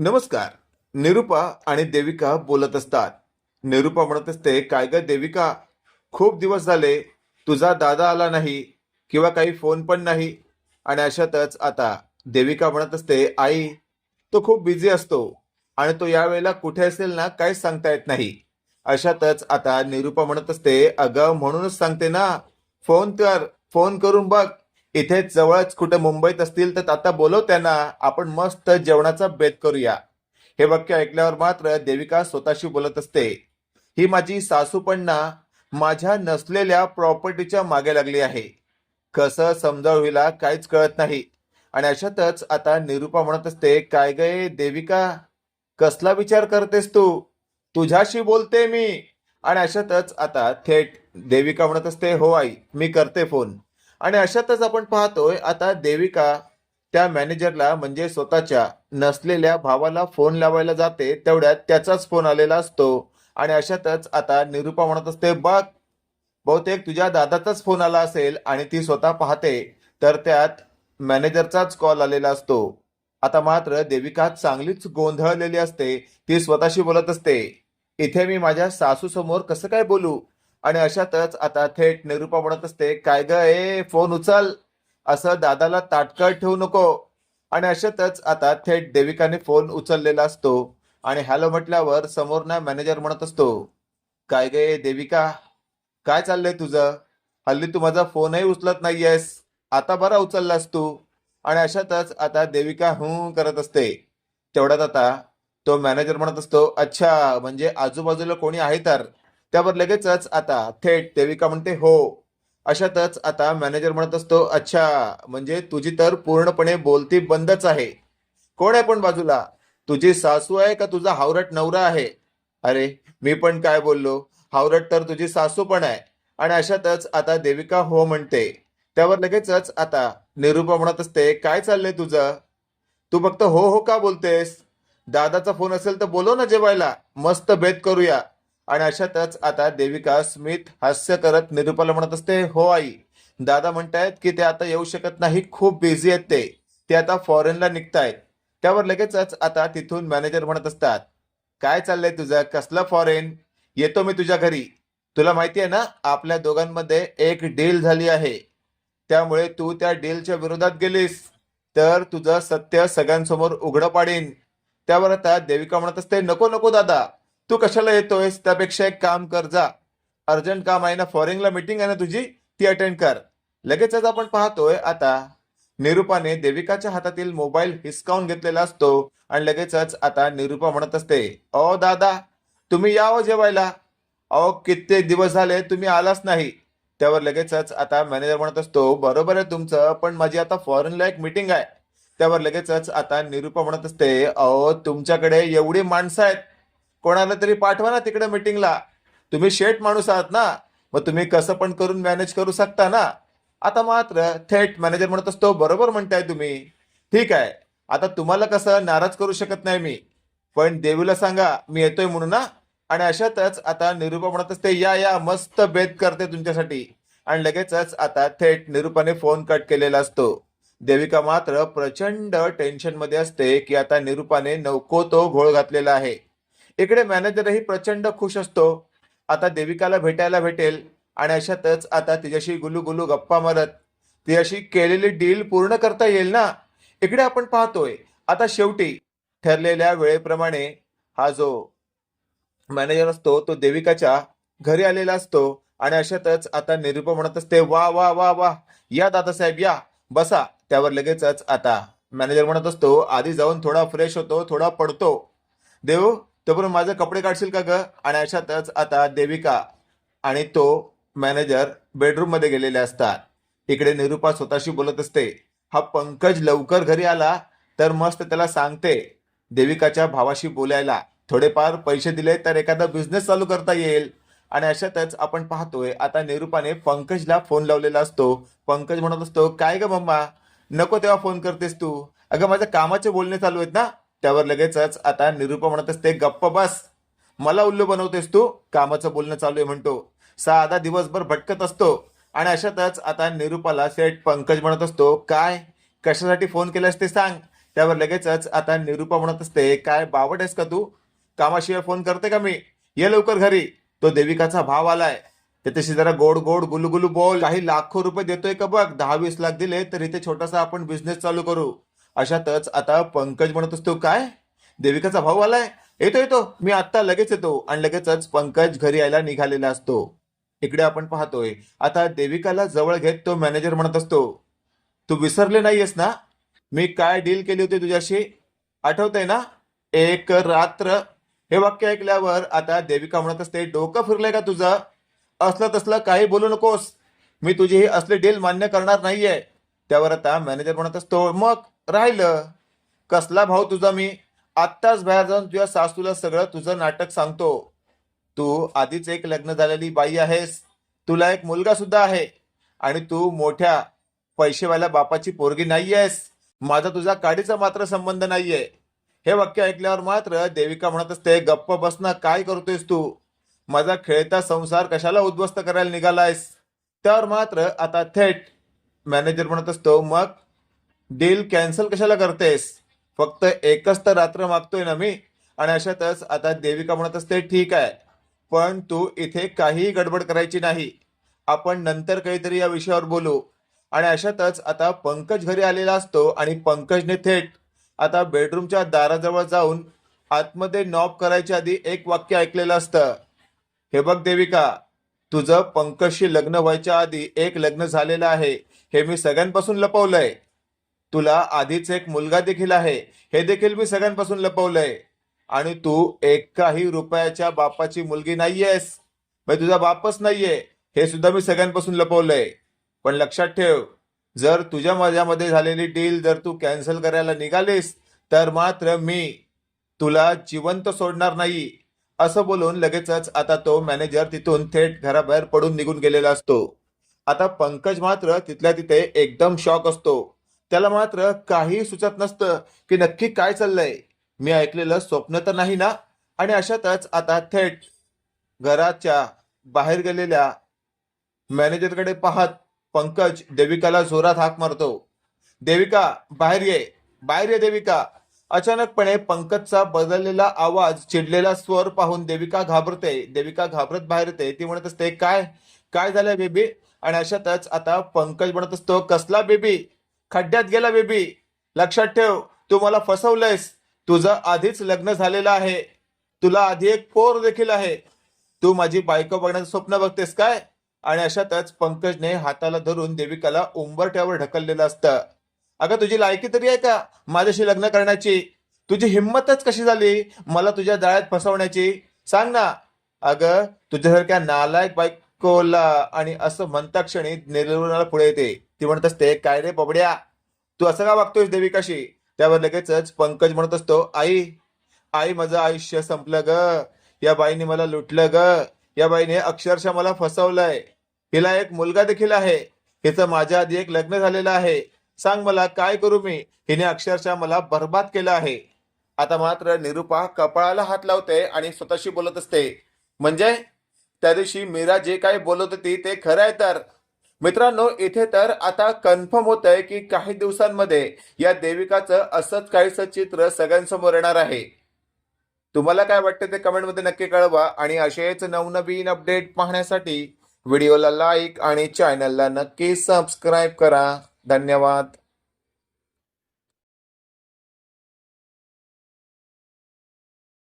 नमस्कार. निरुपा आणि देविका बोलत असतात. निरुपा म्हणत असते काय ग देविका? खूप दिवस झाले तुझा दादा आला नाही किंवा काही फोन पण नाही. आणि अशातच आता देविका म्हणत असते आई तो खूप बिझी असतो आणि तो यावेळेला कुठे असेल ना काहीच सांगता येत नाही. अशातच आता निरुपा म्हणत असते अगं म्हणूनच सांगते ना फोन कर फोन करून बघ. इथे जवळच कुठे मुंबईत असतील तर आता बोलव त्यांना. आपण मस्त जेवणाचा बेत करूया. हे वाक्य ऐकल्यावर मात्र देविका स्वतःशी बोलत असते. ही माझी सासू पण ना माझ्या नसलेल्या प्रॉपर्टीच्या मागे लागली आहे. कसं समजावं काहीच कळत नाही. आणि अशातच आता निरुपा म्हणत असते काय गे देविका? कसला विचार करतेस तू? तुझ्याशी बोलते मी. आणि अशातच आता थेट देविका म्हणत असते हो आई मी करते फोन. आणि अशातच आपण पाहतोय आता देविका त्या मॅनेजरला म्हणजे स्वतःच्या नसलेल्या भावाला फोन लावायला जाते तेवढ्यात त्याचाच फोन आलेला असतो. आणि अशातच आता निरुपा म्हणत असते बघ बहुतेक तुझ्या दादाचाच फोन आला असेल आणि ती स्वतः पाहते. तर त्यात मॅनेजरचाच कॉल आलेला असतो. आता मात्र देविका चांगलीच गोंधळलेली असते. ती स्वतःशी बोलत असते इथे मी माझ्या सासू समोर कसं काय बोलू? आणि अशातच आता थेट निरूपा म्हणत असते काय ग ए फोन उचल. असं दादाला ताटकळ ठेवू नको. आणि अशातच आता थेट देविकाने फोन उचललेला असतो. आणि हॅलो म्हटल्यावर समोर ना मॅनेजर म्हणत असतो काय ग ए देविका काय चाललंय तुझं? हल्ली तू माझा फोनही उचलत नाहीयेस. आता बरा उचललास तू. आणि अशातच आता देविका हू करत असते. तेवढ्यात आता तो मॅनेजर म्हणत असतो अच्छा म्हणजे आजूबाजूला कोणी आहे तर? त्यावर लगेचच आता थेट देविका म्हणते हो. अशातच आता मॅनेजर म्हणत असतो अच्छा म्हणजे तुझी तर पूर्णपणे बोलती बंदच आहे. कोण आहे पण बाजूला? तुझी सासू आहे का तुझा हावरट नवरा आहे? अरे मी पण काय बोललो? हावरट तर तुझी सासू पण आहे. आणि अशातच आता देविका हो म्हणते. त्यावर लगेचच आता निरुपा म्हणत असते काय चाललंय तुझं? तू फक्त हो हो का बोलतेस? दादाचा फोन असेल तर बोलव ना जेवायला. मस्त भेद करूया. आणि अशातच आता देविका स्मित हास्य करत निरुपाला म्हणत असते हो आई. दादा म्हणतायत की ते आता येऊ शकत नाही खूप बिझी आहेत ते. ते आता फॉरेनला निघतायत. त्यावर लगेचच आता तिथून मॅनेजर म्हणत असतात काय चाललंय तुझं? कसलं फॉरेन येतो मी तुझ्या घरी. तुला माहिती आहे ना आपल्या दोघांमध्ये एक डील झाली आहे. त्यामुळे तू त्या डीलच्या विरोधात गेलीस. तर तुझं सत्य सगळ्यांसमोर उघडं पाडीन. त्यावर आता देविका म्हणत असते नको नको दादा. तू कशाला येतोयस? त्यापेक्षा एक काम कर जा. अर्जंट काम आहे ना फॉरेनला मीटिंग आहे ना तुझी ती अटेंड कर. लगेचच आपण पाहतोय आता निरुपाने देविकाच्या हातातील मोबाईल हिसकावून घेतलेला असतो आणि लगेचच आता निरुपा म्हणत असते अहो दादा तुम्ही यावं हो जेवायला. अहो कित्येक दिवस झाले तुम्ही आलाच नाही. त्यावर लगेचच आता मॅनेजर म्हणत असतो बरोबर आहे तुमचं पण माझी आता फॉरेनला एक मीटिंग आहे. त्यावर लगेचच आता निरुपा म्हणत असते अहो तुमच्याकडे एवढी माणसं आहेत कोणाला तरी पाठवा ना तिकडे मीटिंगला तुम्ही शेठ माणूस आहात ना मग तुम्ही कसं पण करून मॅनेज करू शकता ना. आता मात्र थेट मॅनेजर म्हणत असतो बरोबर म्हणताय तुम्ही. ठीक आहे. आता तुम्हाला कसं नाराज करू शकत नाही मी. पण देवीला सांगा मी येतोय म्हणून ना. आणि अशातच आता निरुपा म्हणत असते या या मस्त बेत करते तुमच्यासाठी. आणि लगेचच आता थेट निरुपाने फोन कट केलेला असतो. देविका मात्र प्रचंड टेन्शनमध्ये असते की आता निरुपाने नको तो घोळ घातलेला आहे. इकडे मॅनेजरही प्रचंड खुश असतो. आता देविकाला भेटायला भेटेल आणि अशातच आता तिच्याशी गुलू गुलू गप्पा मारत तिच्याशी केलेली डील पूर्ण करता येईल ना? इकडे आपण पाहतोय. आता शेवटी ठरलेल्या वेळेप्रमाणे हा जो मॅनेजर असतो तो देविकाच्या घरी आलेला असतो आणि अशातच आता निरुपा म्हणत असते वा वा वा वा या दादासाहेब या बसा. त्यावर लगेचच आता मॅनेजर म्हणत असतो आधी जाऊन थोडा फ्रेश होतो थोडा पडतो. देव तोपर्यंत माझे कपडे काढशील का ग? आणि अशातच आता देविका आणि तो मॅनेजर बेडरूममध्ये गेलेले असतात. इकडे निरुपा स्वतःशी बोलत असते हा पंकज लवकर घरी आला तर मस्त त्याला सांगते. देविकाच्या भावाशी बोलायला थोडेफार पैसे दिले तर एखादा बिझनेस चालू करता येईल. आणि अशातच आपण पाहतोय आता निरुपाने पंकजला फोन लावलेला असतो. पंकज म्हणत असतो काय ग मम्मा नको तेव्हा फोन करतेस तू. अगं माझ्या कामाचे बोलणे चालू आहेत ना. त्यावर लगेचच आता निरुपा म्हणत असते गप्प बस मला उल्लू बनवतेस तू कामाचं बोलणं चालू आहे म्हणतो. साधा दिवसभर भटकत असतो आणि अशातच आता निरुपाला सेठ पंकज म्हणत असतो काय? कशासाठी फोन केलास ते सांग. त्यावर लगेचच आता निरुपा म्हणत असते काय बावट आहेस का तू? कामाशिवाय फोन करते का मी? ये लवकर घरी. तो देविकाचा भाव आलाय. त्याच्याशी जरा गोड गोड गुलुगुलू बोल. काही लाखो रुपये देतोय का बघ? दहा वीस लाख दिले तर इथे छोटासा आपण बिझनेस चालू करू. अशातच आता पंकज म्हणत असतो काय? देविकाचा भाऊ आलाय? येतो येतो. मी आत्ता लगेच येतो. आणि लगेचच पंकज घरी यायला निघालेला असतो. इकडे आपण पाहतोय आता देविकाला जवळ घेत तो मॅनेजर म्हणत असतो तू विसरले नाहीयेस ना? मी काय डील केली होती तुझ्याशी? आठवतंय ना? एक रात्र. हे वाक्य ऐकल्यावर आता देविका म्हणत असते डोकं फिरलंय का तुझं? असलं तसलं काही बोलू नकोस. मी तुझी ही असली डील मान्य करणार नाहीये. त्यावर आता मॅनेजर म्हणत असतो मग राहिलं कसला भाऊ तुझा मी? आत्ताच बाहेर जाऊन तुझ्या सासूला सगळं तुझं नाटक सांगतो. तू आधीच एक लग्न झालेली बाई आहेस. तुला एक मुलगा सुद्धा आहे. आणि तू मोठ्या पैसेवाल्या बापाची पोरगी नाहीयेस. माझा तुझा काडीचा मात्र संबंध नाहीये. हे वाक्य ऐकल्यावर मात्र देविका म्हणत असते गप्प बसना काय करतोयस तू? माझा खेळता संसार कशाला उद्ध्वस्त करायला निघालायस? त्यावर मात्र आता थेट मॅनेजर म्हणत असतो मग डील कॅन्सल कशाला करतेस? फक्त एकच तर रात्र मागतोय ना मी? आणि अशातच आता देविका म्हणत असते ठीक आहे पण तू इथे काहीही गडबड करायची नाही. आपण नंतर काहीतरी या विषयावर बोलू. आणि अशातच आता पंकज घरी आलेला असतो आणि पंकजने थेट आता बेडरूमच्या दाराजवळ जाऊन आतमध्ये नॉब करायच्या आधी एक वाक्य ऐकलेलं असतं. हे बघ देविका तुझं पंकजशी लग्न व्हायच्या आधी एक लग्न झालेलं आहे. हे मी सगळ्यांपासून लपवलंय. तुला आधीच एक मुलगा देखील आहे. हे देखील मी सगळ्यांपासून लपवलंय. आणि तू एकाही रुपयाच्या बापाची मुलगी नाहीयेस. म्हणजे तुझा बापच नाहीये. हे सुद्धा मी सगळ्यांपासून लपवलंय. पण लक्षात ठेव जर तुझ्या माझ्यामध्ये झालेली डील जर तू कॅन्सल करायला निघालीस तर मात्र मी तुला जिवंत सोडणार नाही. असं बोलून लगेचच आता तो मॅनेजर तिथून थेट घराबाहेर पडून निघून गेलेला असतो. आता पंकज मात्र तिथल्या तिथे एकदम शॉक असतो. त्याला मात्र काही सुचत नसतं की नक्की काय चाललंय. मी ऐकलेलं स्वप्न तर नाही ना? आणि अशातच आता थेट घराच्या बाहेर गेलेल्या मॅनेजरकडे पाहत पंकज देविकाला जोरात हाक मारतो. देविका बाहेर ये. बाहेर ये देविका. अचानकपणे पंकजचा बदललेला आवाज चिडलेला स्वर पाहून देविका घाबरते. देविका घाबरत बाहेर येते. ती म्हणत असते काय? काय झालंय बेबी? आणि अशातच आता पंकज म्हणत असतो कसला बेबी? खड्ड्यात गेला बेबी. लक्षात ठेव तू मला फसवलंयस. तुझं आधीच लग्न झालेलं आहे. तुला आधी एक पोर देखील आहे. तू माझी बायको बघण्याचं स्वप्न बघतेस काय? आणि अशातच पंकजने हाताला धरून देविकाला उंबरट्यावर ढकललेलं असतं. अगं तुझी लायकी तरी आहे का माझ्याशी लग्न करण्याची? तुझी हिंमतच कशी झाली मला तुझ्या जाळ्यात फसवण्याची? सांग ना. अगं तुझ्यासारख्या नालायक बायकोला आणि असं म्हणता क्षणी निर्मला पुढे येते. ती म्हणत असते काय रे बबड्या? तू असं का वागतोयस देविकाशी त्यावर लगेचच पंकज म्हणत असतो आई आई माझं आयुष्य संपलं ग. या बाईने मला लुटलं ग. या बाईने अक्षरशः मला फसवलंय. हिला एक मुलगा देखील आहे. हिचं माझ्या आधी एक लग्न झालेलं आहे. सांग मला काय करू मी? हिने अक्षरशः मला बर्बाद केलं आहे. आता मात्र निरुपा कपाळाला हात लावते आणि स्वतःशी बोलत असते म्हणजे? त्या दिवशी मीरा जे काही बोलत होती ते खरं आहे तर. मित्रांनो इथे तर आता कन्फर्म होत आहे की काही दिवसांमध्ये या देविकाचं असंच काहीसं चित्र सगळ्यांसमोर येणार आहे. तुम्हाला काय वाटतं ते कमेंटमध्ये नक्की कळवा आणि असेच नवनवीन अपडेट पाहण्यासाठी व्हिडिओला लाईक आणि चॅनलला नक्की सबस्क्राईब करा. धन्यवाद.